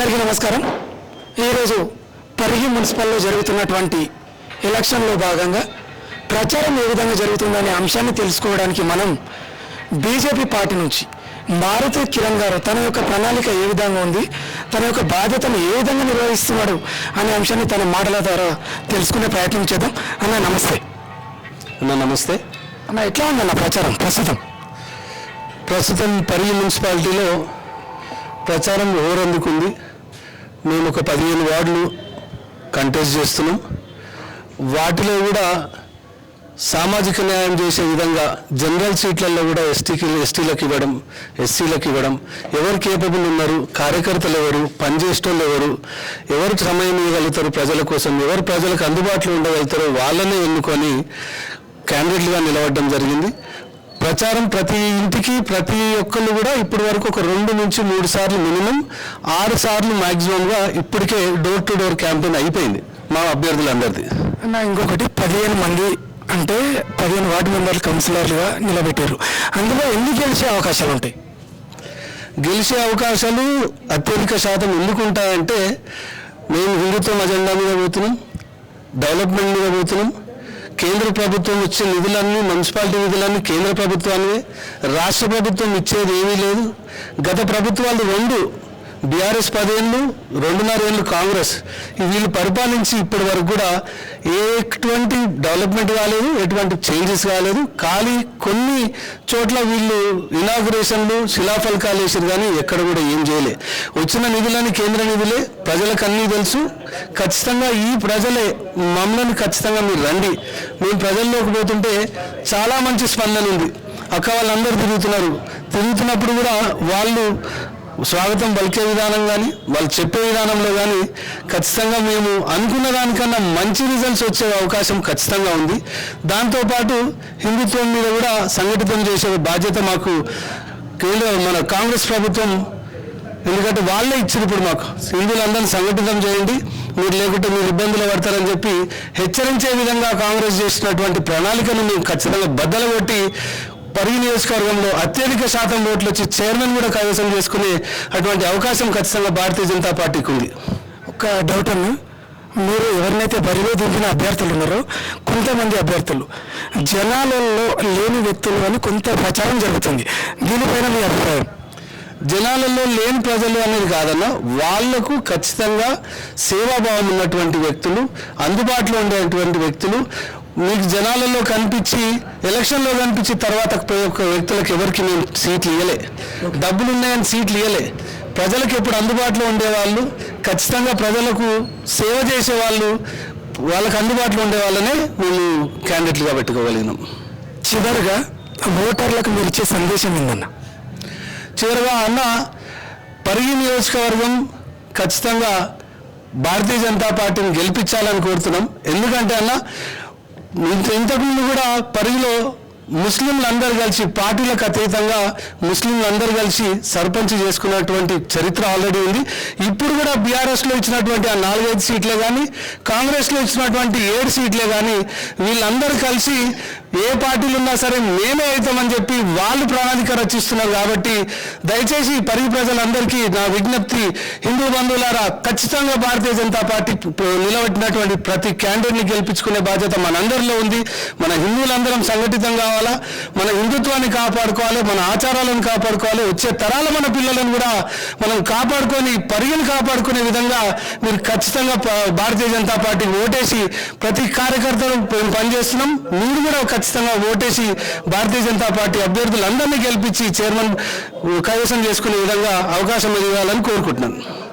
అందరికీ నమస్కారం. ఈరోజు పరిగి మున్సిపల్లో జరుగుతున్నటువంటి ఎలక్షన్లో భాగంగా ప్రచారం ఏ విధంగా జరుగుతుందనే అంశాన్ని తెలుసుకోవడానికి మనం బీజేపీ పార్టీ నుంచి మారుతి కిరణ్ గారు తన యొక్క ప్రణాళిక ఏ విధంగా ఉంది తన యొక్క బాధ్యతను ఏ విధంగా నిర్వహిస్తున్నాడు అనే అంశాన్ని తన మాటల ద్వారా తెలుసుకునే ప్రయత్నం చేద్దాం. అన్న నమస్తే. అన్న నమస్తే. అన్న ఎట్లా ఉందన్న ప్రచారం? ప్రస్తుతం. ప్రస్తుతం పరిగి మున్సిపాలిటీలో ప్రచారం ఓరందుకుంది. మేము ఒక పదిహేను వార్డులు కంటెస్ట్ చేస్తున్నాం. వాటిలో కూడా సామాజిక న్యాయం చేసే విధంగా జనరల్ సీట్లలో కూడా ఎస్టీకి ఎస్టీలకు ఇవ్వడం ఎస్సీలకు ఇవ్వడం ఎవరు కేపబుల్ ఉన్నారు కార్యకర్తలు ఎవరు పనిచేసేటోళ్ళు ఎవరు ఎవరు సమయం ఇవ్వగలుగుతారు ప్రజల కోసం ఎవరు ప్రజలకు అందుబాటులో ఉండగలుగుతారో వాళ్ళనే ఎన్నుకొని క్యాండిడేట్లుగా నిలబడడం జరిగింది. ప్రచారం ప్రతి ఇంటికి ప్రతి ఒక్కళ్ళు కూడా ఇప్పటి వరకు ఒక రెండు నుంచి మూడు సార్లు మినిమం ఆరు సార్లు మ్యాక్సిమంగా ఇప్పటికే డోర్ టు డోర్ క్యాంపెయిన్ అయిపోయింది. మా అభ్యర్థులందరిది. అన్న ఇంకొకటి పదిహేను మంది అంటే పదిహేను వార్డు మెంబర్లు కౌన్సిలర్లుగా నిలబెట్టారు. అందులో ఎన్ని గెలిచే అవకాశాలు ఉంటాయి? గెలిచే అవకాశాలు అత్యధిక శాతం ఎందుకు ఉంటాయంటే మేము హిందుత్వం అజెండా మీద పోతున్నాం డెవలప్మెంట్ మీద పోతున్నాం కేంద్ర ప్రభుత్వం వచ్చే నిధులన్నీ మున్సిపాలిటీ నిధులన్నీ కేంద్ర ప్రభుత్వాన్ని రాష్ట్ర ప్రభుత్వం ఇచ్చేది ఏమీ లేదు. గత ప్రభుత్వాలు రెండు బీఆర్ఎస్ పదేళ్ళు రెండున్నర ఏళ్ళు కాంగ్రెస్. వీళ్ళు పరిపాలించి ఇప్పటి వరకు కూడా ఏ ఎటువంటి డెవలప్మెంట్ కాలేదు ఎటువంటి చేంజెస్ కాలేదు. ఖాళీ కొన్ని చోట్ల వీళ్ళు ఇనాగ్రేషన్లు శిలాఫలకాలు వేసారు కానీ ఎక్కడ కూడా ఏం చేయలే. వచ్చిన నిధులని కేంద్ర నిధులే ప్రజలకు అన్నీ తెలుసు. ఖచ్చితంగా ఈ ప్రజలే మమ్మల్ని ఖచ్చితంగా మీరు రండి. మేము ప్రజల్లోకి పోతుంటే చాలా మంచి స్పందన ఉంది. అక్క వాళ్ళందరూ తిరుగుతున్నారు. తిరుగుతున్నప్పుడు కూడా వాళ్ళు స్వాగతం పలికే విధానం కానీ వాళ్ళు చెప్పే విధానంలో కానీ ఖచ్చితంగా మేము అనుకున్న దానికన్నా మంచి రిజల్ట్స్ వచ్చే అవకాశం ఖచ్చితంగా ఉంది. దాంతోపాటు హిందుత్వం మీద కూడా సంఘటితం చేసే బాధ్యత మాకు కేంద్ర మన కాంగ్రెస్ ప్రభుత్వం ఎందుకంటే వాళ్ళే ఇచ్చారు ఇప్పుడు మాకు. హిందువులందరినీ సంఘటితం చేయండి మీరు లేకుంటే మీరు ఇబ్బందులు పడతారని చెప్పి హెచ్చరించే విధంగా కాంగ్రెస్ చేసినటువంటి ప్రణాళికను మేము ఖచ్చితంగా బద్దలు కొట్టి పరిగి నియోజకవర్గంలో అత్యధిక శాతం ఓట్లు వచ్చి చైర్మన్ కూడా కైవసం చేసుకునే అటువంటి అవకాశం ఖచ్చితంగా భారతీయ జనతా పార్టీకి ఉంది. ఒక డౌట్ అన్న. మీరు ఎవరినైతే బరిలో దింపిన అభ్యర్థులు ఉన్నారో కొంతమంది అభ్యర్థులు. జనాలలో లేని వ్యక్తులు అని కొంత ప్రచారం జరుగుతుంది. దీనిపైన మీ అభిప్రాయం? జనాలలో లేని ప్రజలు అనేది కాదన్న వాళ్ళకు ఖచ్చితంగా సేవాభావం ఉన్నటువంటి వ్యక్తులు అందుబాటులో ఉండేటువంటి వ్యక్తులు మీకు జనాలలో కనిపించి ఎలక్షన్లో కనిపించి తర్వాత పోయే ఒక వ్యక్తులకు ఎవరికి మేము సీట్లు ఇవ్వలే డబ్బులు ఉన్నాయని సీట్లు ఇవ్వలే ప్రజలకు ఎప్పుడు అందుబాటులో ఉండేవాళ్ళు ఖచ్చితంగా ప్రజలకు సేవ చేసేవాళ్ళు వాళ్ళకి అందుబాటులో ఉండే వాళ్ళనే మేము క్యాండిడేట్లుగా పెట్టుకోగలిగినాం. చివరిగా ఓటర్లకు మీరు ఇచ్చే సందేశం ఏందన్న? చివరిగా అన్న పరిగి నియోజకవర్గం ఖచ్చితంగా భారతీయ జనతా పార్టీని గెలిపించాలని కోరుతున్నాం. ఎందుకంటే అన్న ఇంతకుముందు కూడా పరిగిలో ముస్లింలు అందరు కలిసి పార్టీలకు అతీతంగా ముస్లింలు అందరు కలిసి సర్పంచ్ చేసుకున్నటువంటి చరిత్ర ఆల్రెడీ ఉంది. ఇప్పుడు కూడా బీఆర్ఎస్లో ఇచ్చినటువంటి ఆ నాలుగైదు సీట్లే కానీ కాంగ్రెస్లో ఇచ్చినటువంటి ఏడు సీట్లే కానీ వీళ్ళందరూ కలిసి ఏ పార్టీలు ఉన్నా సరే మేమే అవుతామని చెప్పి వాళ్ళు ప్రణాళిక రచిస్తున్నారు కాబట్టి దయచేసి పరి ప్రజలందరికీ నా విజ్ఞప్తి హిందూ బంధువులారా ఖచ్చితంగా భారతీయ జనతా పార్టీ నిలబెట్టినటువంటి ప్రతి క్యాండిడేట్ని గెలిపించుకునే బాధ్యత మనందరిలో ఉంది. మన హిందువులందరం సంఘటితం కావాలా మన హిందుత్వాన్ని కాపాడుకోవాలి మన ఆచారాలను కాపాడుకోవాలి వచ్చే తరాల మన పిల్లలను కూడా మనం కాపాడుకొని పరిగిని కాపాడుకునే విధంగా మీరు ఖచ్చితంగా భారతీయ జనతా పార్టీకి ఓటేసి ప్రతి కార్యకర్తలు మేము పనిచేస్తున్నాం. మీరు కూడా ఖచ్చితంగా ఓటేసి భారతీయ జనతా పార్టీ అభ్యర్థులందరినీ గెలిపించి చైర్మన్ కైవసం చేసుకునే విధంగా అవకాశం ఇవ్వాలని కోరుకుంటున్నాను.